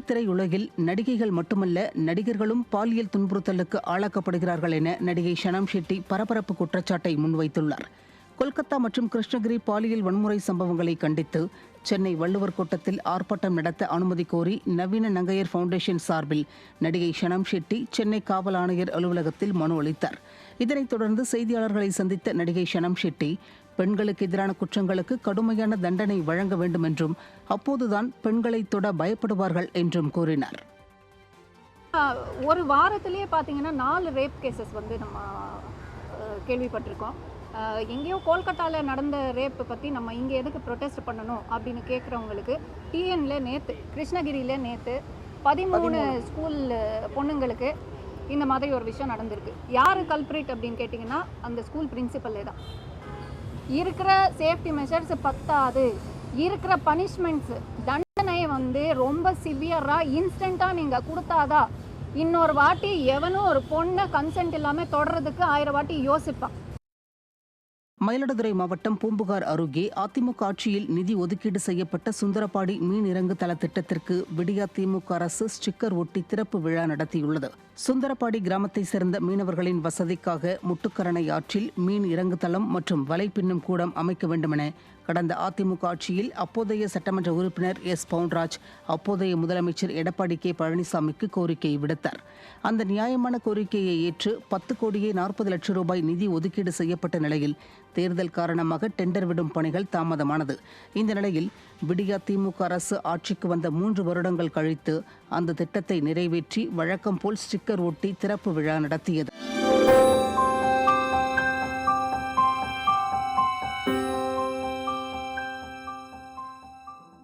தமிழ் திரையுலகில் நடிகைகள் மட்டுமல்ல நடிகர்களும் பாலியல் துன்புறுத்தலுக்கு ஆளாக்கப்படுகிறார்கள் என நடிகை ஷனாம் ஷெட்டி பரபரப்பு குற்றச்சாட்டை முன்வைத்துள்ளார். கொல்கத்தா மற்றும் கிருஷ்ணகிரி பாலியல் வன்முறை சம்பவங்களை கண்டித்து சென்னை வள்ளுவர் கோட்டத்தில் ஆர்ப்பாட்டம் நடத்த அனுமதி கோரி நவீன நங்கையர் ஃபவுண்டேஷன் சார்பில் நடிகை ஷனம் ஷெட்டி சென்னை காவல் ஆணையர் அலுவலகத்தில் மனு அளித்தார். இதனைத் தொடர்ந்து செய்தியாளர்களை சந்தித்த நடிகை ஷனம் ஷெட்டி பெண்களுக்கு எதிரான குற்றங்களுக்கு கடுமையான தண்டனை வழங்க வேண்டும் என்றும் அப்போதுதான் பெண்களை தொட பயப்படுவார்கள் என்றும் கூறினார். ஒரு வாரத்திலேயே பார்த்தீங்கன்னா நாலு ரேப் கேசஸ் வந்து நம்ம கேள்விப்பட்டிருக்கோம். எங்கேயோ கோல்கட்டாவில் நடந்த ரேப் பற்றி நம்ம இங்கே எதுக்கு ப்ரொடெஸ்ட் பண்ணணும் அப்படின்னு கேட்குறவங்களுக்கு டிஎன்ல நேற்று கிருஷ்ணகிரியில் நேற்று பதிமூணு ஸ்கூல் பொண்ணுங்களுக்கு இந்த மாதிரி ஒரு விஷயம் நடந்திருக்கு. யார் கல்ப்ரிட் அப்படின்னு கேட்டிங்கன்னா அந்த ஸ்கூல் பிரின்சிபல்லே தான். இருக்கிற சேஃப்டி மெஷர்ஸ் பத்தாது. இருக்கிற பனிஷ்மெண்ட்ஸ் தண்டனை வந்து ரொம்ப சிவியராக இன்ஸ்டண்ட்டாக நீங்கள் கொடுத்தாதா இன்னொரு வாட்டி எவனும் ஒரு பொண்ணை கன்சென்ட் இல்லாமல் தொடர்றதுக்கு ஆயிரம் வாட்டி யோசிப்பான். மயிலாடுதுறை மாவட்டம் பூம்புகார் அருகே அதிமுக ஆட்சியில் நிதி ஒதுக்கீடு செய்யப்பட்ட சுந்தரபாடி மீன் இறங்கு தள திட்டத்திற்கு விடியா திமுக அரசு ஸ்டிக்கர் ஒட்டி திறப்பு விழா நடத்தியுள்ளது. சுந்தரபாடி கிராமத்தை சேர்ந்த மீனவர்களின் வசதிக்காக முட்டுக்கரணை ஆற்றில் மீன் இறங்கு தளம் மற்றும் வலை பின்னும் கூடம் அமைக்க வேண்டுமென கடந்த அதிமுக ஆட்சியில் அப்போதைய சட்டமன்ற உறுப்பினர் எஸ். பவுன்ராஜ் அப்போதைய முதலமைச்சர் எடப்பாடி கே. பழனிசாமிக்கு கோரிக்கை விடுத்தார். அந்த நியாயமான கோரிக்கையை ஏற்று பத்து கோடியே நாற்பது லட்சம் ரூபாய் நிதி ஒதுக்கீடு செய்யப்பட்ட நிலையில் தேர்தல் காரணமாக டெண்டர் விடும் பணிகள் தாமதமானது. இந்த நிலையில் விடியா திமுக அரசு ஆட்சிக்கு வந்த மூன்று வருடங்கள் கழித்து அந்த திட்டத்தை நிறைவேற்றி வழக்கம் போல் ஸ்டிக்கர் ஒட்டி திறப்பு விழா நடத்தியது.